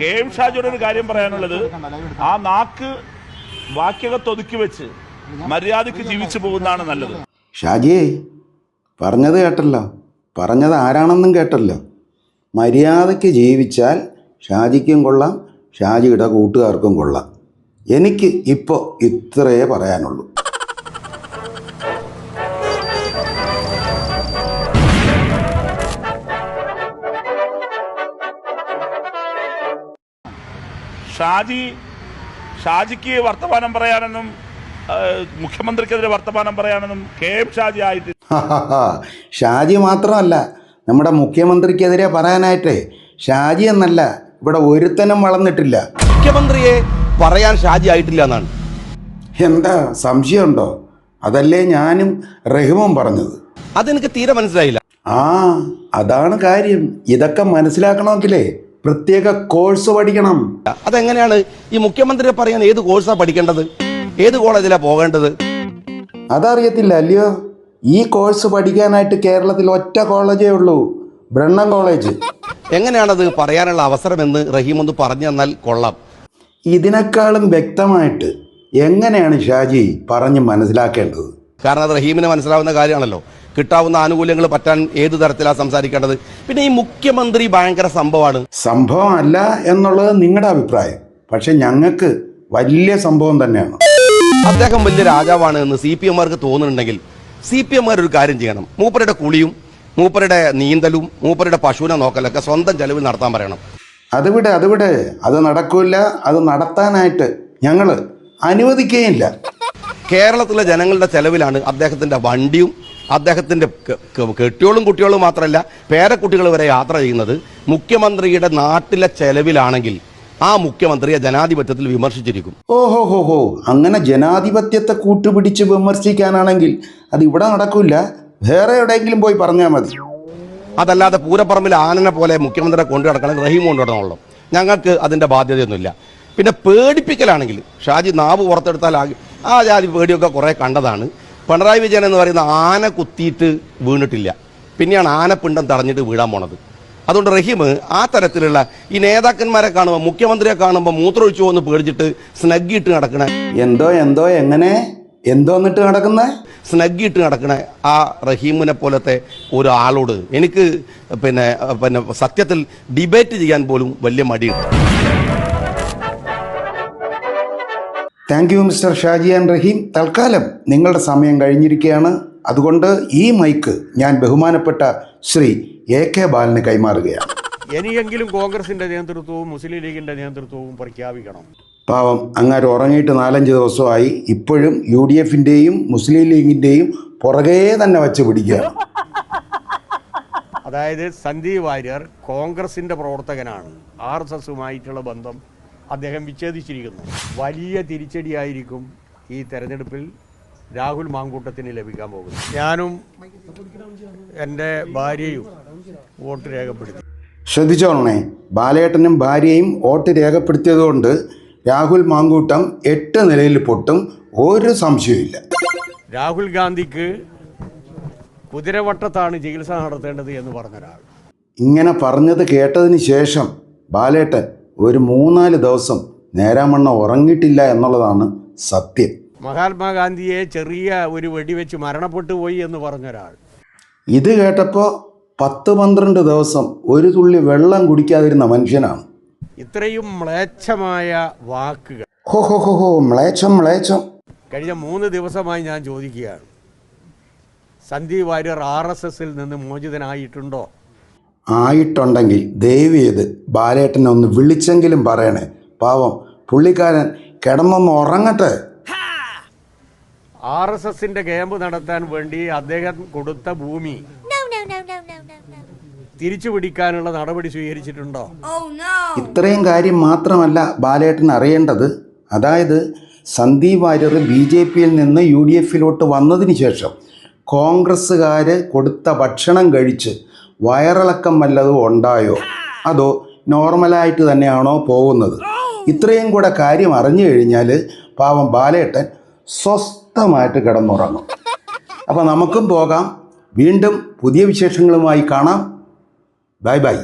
K M ഷാജിയുടെ ഒരു കാര്യം പറയാനുള്ളത്. ആ നാക്ക് വാക്യകത്ത് ഒതുക്കി വെച്ച് മര്യാദയ്ക്ക് ജീവിച്ചു പോകുന്നതാണ് നല്ലത്. ഷാജിയെ പറഞ്ഞത് കേട്ടല്ലോ. പറഞ്ഞത് ആരാണെന്നും കേട്ടല്ലോ. മര്യാദയ്ക്ക് ജീവിച്ചാൽ ഷാജിക്കും കൊള്ളാം ഷാജിയുടെ കൂട്ടുകാർക്കും കൊള്ളാം. എനിക്ക് ഇപ്പോൾ ഇത്രയേ പറയാനുള്ളൂ. ഷാജി ഷാജിക്ക് വർത്തമാനം പറയാനെന്നും മുഖ്യമന്ത്രിക്കെതിരെ വർത്തമാനം പറയാനെന്നും കെ എം ഷാജി ആയിട്ട് ഷാജി മാത്രമല്ല നമ്മുടെ മുഖ്യമന്ത്രിക്കെതിരെ പറയാനായിട്ടേ ഷാജി എന്നല്ല ഇവിടെ ഒരുത്തനും വളർന്നിട്ടില്ല. മുഖ്യമന്ത്രിയെ പറയാൻ ഷാജി ആയിട്ടില്ല എന്നാണ്. എന്താ സംശയമുണ്ടോ? അതല്ലേ ഞാനും റഹിമും പറഞ്ഞത്. അതെനിക്ക് തീരെ മനസ്സിലായില്ല. ആ അതാണ് കാര്യം. ഇതൊക്കെ മനസ്സിലാക്കണമെങ്കിലേ പ്രത്യേക കോഴ്സ് പഠിക്കണം. അതെങ്ങനെയാണ് ഈ മുഖ്യമന്ത്രിയെ പറയാൻ ഏത് കോഴ്സാണ് പഠിക്കേണ്ടത്? ഏത് കോളേജിലാണ് പോകേണ്ടത്? അതറിയത്തില്ല അല്ലയോ? ഈ കോഴ്സ് പഠിക്കാനായിട്ട് കേരളത്തിൽ ഒറ്റ കോളേജേ ഉള്ളൂ ബ്രണ്ണൻ കോളേജ്. എങ്ങനെയാണത് പറയാനുള്ള അവസരമെന്ന് റഹീം ഒന്ന് പറഞ്ഞു തന്നാൽ കൊള്ളാം. ഇതിനേക്കാളും വ്യക്തമായിട്ട് എങ്ങനെയാണ് ഷാജി പറഞ്ഞ് മനസ്സിലാക്കേണ്ടത്? കാരണം അത് റഹീമിന് മനസ്സിലാവുന്ന കാര്യമാണല്ലോ. കിട്ടാവുന്ന ആനുകൂല്യങ്ങൾ പറ്റാൻ ഏത് തരത്തിലാണ് സംസാരിക്കേണ്ടത്? പിന്നെ ഈ മുഖ്യമന്ത്രി ഭയങ്കര സംഭവമാണ്. സംഭവം അല്ല എന്നുള്ളത് നിങ്ങളുടെ അഭിപ്രായം. പക്ഷെ ഞങ്ങൾക്ക് വലിയ സംഭവം തന്നെയാണ്. അദ്ദേഹം വലിയ രാജാവാണ് എന്ന് സി പി എംമാർക്ക് തോന്നുന്നുണ്ടെങ്കിൽ സി പി എംമാർ ഒരു കാര്യം ചെയ്യണം. മൂപ്പരുടെ കുളിയും മൂപ്പരുടെ നീന്തലും മൂപ്പരുടെ പശുവിനെ നോക്കലൊക്കെ സ്വന്തം ചെലവിൽ നടത്താൻ പറയണം. അതുവിടെ അതുവിടെ അത് നടക്കൂല അത് നടത്താനായിട്ട് ഞങ്ങൾ അനുവദിക്കുകയില്ല. കേരളത്തിലെ ജനങ്ങളുടെ ചെലവിലാണ് അദ്ദേഹത്തിന്റെ വണ്ടിയും ക- കെട്ടിയോളും കുട്ടികളും മാത്രമല്ല പേരക്കുട്ടികൾ വരെ യാത്ര ചെയ്യുന്നത് മുഖ്യമന്ത്രിയുടെ നാട്ടിലെ ചെലവിലാണെങ്കിൽ ആ മുഖ്യമന്ത്രിയെ ജനാധിപത്യത്തിൽ വിമർശിച്ചിരിക്കും. ഓഹോ ഹോ ഹോ. അങ്ങനെ ജനാധിപത്യത്തെ കൂട്ടുപിടിച്ച് വിമർശിക്കാനാണെങ്കിൽ അത് ഇവിടെ നടക്കില്ല വേറെ എവിടെയെങ്കിലും പോയി പറഞ്ഞാൽ മതി. അതല്ലാതെ പൂരപ്പറമ്പിൽ ആനനെ പോലെ മുഖ്യമന്ത്രിയെ കൊണ്ടു നടക്കണം റഹീം കൊണ്ടു നടക്കണമല്ലോ ഞങ്ങൾക്ക് അതിന്റെ ബാധ്യതയൊന്നുമില്ല. പിന്നെ പേടിപ്പിക്കലാണെങ്കിൽ ഷാജി നാവ് പുറത്തെടുത്താൽ ആ ജാതി പേടിയൊക്കെ കുറേ കണ്ടതാണ്. പിണറായി വിജയൻ എന്ന് പറയുന്ന ആന കുത്തിയിട്ട് വീണിട്ടില്ല. പിന്നെയാണ് ആനപ്പിണ്ടം തടഞ്ഞിട്ട് വീഴാൻ പോണത്. അതുകൊണ്ട് റഹീം ആ തരത്തിലുള്ള ഈ നേതാക്കന്മാരെ കാണുമ്പോൾ മുഖ്യമന്ത്രിയെ കാണുമ്പോൾ മൂത്രമൊഴിച്ചു പോകുന്ന പേടിച്ചിട്ട് സ്നഗ്ഗിയിട്ട് നടക്കണേ എന്തോ എന്തോ എങ്ങനെ? എന്തോ എന്നിട്ട് നടക്കുന്നേ? സ്നഗ്ഗിയിട്ട് നടക്കണ ആ റഹീമിനെ പോലത്തെ ഒരാളോട് എനിക്ക് പിന്നെ പിന്നെ സത്യത്തിൽ ഡിബേറ്റ് ചെയ്യാൻ പോലും വലിയ മടിയുണ്ട്. Thank you mister Shajiyan Raheem. തൽക്കാലം നിങ്ങളുടെ സമയം കഴിഞ്ഞിരിക്കുകയാണ്. അതുകൊണ്ട് ഈ മൈക്ക് ഞാൻ ബഹുമാനപ്പെട്ട ശ്രീ എ കെ ബാലന് കൈമാറുകയാണ്. ഇനിയെങ്കിലും കോൺഗ്രസിന്റെ നേതൃത്വവും മുസ്ലിം ലീഗിന്റെ നേതൃത്വവും പ്രഖ്യാപിക്കണം. പാവം അങ്ങാര് ഉറങ്ങിയിട്ട് നാലഞ്ച് ദിവസമായി ഇപ്പോഴും യു ഡി എഫിന്റെയും മുസ്ലിം ലീഗിന്റെയും പുറകേ തന്നെ വച്ച് പിടിക്കുക. അതായത് സന്ദീപ് വാര്യർ കോൺഗ്രസിന്റെ പ്രവർത്തകനാണ്. ആർ എസ് എസുമായിട്ടുള്ള ബന്ധം അദ്ദേഹം വിച്ഛേദിച്ചിരിക്കുന്നു. വലിയ തിരിച്ചടിയായിരിക്കും ഈ തെരഞ്ഞെടുപ്പിൽ രാഹുൽ മാങ്കൂട്ടത്തിന് ലഭിക്കാൻ പോകുന്നത്. ഞാനും എന്റെ ഭാര്യയും വോട്ട് രേഖപ്പെടുത്തി. ശ്രദ്ധിച്ചോളണേ ബാലേട്ടനും ഭാര്യയും വോട്ട് രേഖപ്പെടുത്തിയതുകൊണ്ട് രാഹുൽ മാങ്കൂട്ടം എട്ട് നിലയിൽ പൊട്ടും ഒരു സംശയവുമില്ല. രാഹുൽ ഗാന്ധിക്ക് കുതിരവട്ടത്താണ് ചികിത്സ നടത്തേണ്ടത് എന്ന് പറഞ്ഞൊരാൾ. ഇങ്ങനെ പറഞ്ഞത് കേട്ടതിന് ശേഷം ബാലേട്ടൻ ഒരു മൂന്നാൽ ദിവസം നേരാമണ്ണ ഉറങ്ങിയിട്ടില്ല എന്നുള്ളതാണ് സത്യം. മഹാത്മാഗാന്ധിയെ ചെറിയ ഒരു വെടിവെച്ച് മരണപ്പെട്ടു പോയി എന്ന് പറഞ്ഞൊരാൾ. ഇത് കേട്ടപ്പോൾ പത്ത് പന്ത്രണ്ട് ദിവസം ഒരു തുള്ളി വെള്ളം കുടിക്കാതിരുന്ന മനുഷ്യനാണ്. ഇത്രയും മ്ലേച്ഛമായ വാക്കുകൾ. ഹോ ഹോ ഹോ ഹോ മ്ലേച്ഛം മ്ലേച്ഛം. കഴിഞ്ഞ മൂന്ന് ദിവസമായി ഞാൻ ചോദിക്കുകയാണ്. സന്ദീപ് വാര്യർ ആർ എസ് എസിൽ നിന്ന് മോചിതനായിട്ടുണ്ടോ? ആയിട്ടുണ്ടെങ്കിൽ ദയവ് ചെയ്ത് ബാലേട്ടനെ ഒന്ന് വിളിച്ചെങ്കിലും പറയണേ പാവം പുള്ളിക്കാരൻ കിടന്നൊന്ന് ഉറങ്ങട്ടെ ആർ എസ് എസിന്റെ ക്യാമ്പ് നടത്താൻ വേണ്ടി അദ്ദേഹം കൊടുത്ത ഭൂമി. തിരിച്ചു പിടിക്കാനുള്ള നടപടി സ്വീകരിച്ചിട്ടുണ്ടോ Oh! ഇത്രയും കാര്യം മാത്രമല്ല ബാലേട്ടൻ അറിയേണ്ടത് അതായത് സന്ദീപ് വാര്യർ ബി ജെ പിയിൽ നിന്ന് യു ഡി എഫിലോട്ട് വന്നതിന് ശേഷം കോൺഗ്രസ്സുകാർ കൊടുത്ത ഭക്ഷണം കഴിച്ച് വയറിളക്കം വല്ലതും ഉണ്ടായോ? അതോ നോർമലായിട്ട് തന്നെയാണോ പോകുന്നത്? ഇത്രയും കൂടെ കാര്യം അറിഞ്ഞു കഴിഞ്ഞാൽ പാവം ബാലേട്ടൻ സ്വസ്ഥമായിട്ട് കിടന്നുറങ്ങും. അപ്പോൾ നമുക്കും പോകാം. വീണ്ടും പുതിയ വിശേഷങ്ങളുമായി കാണാം. Bye bye.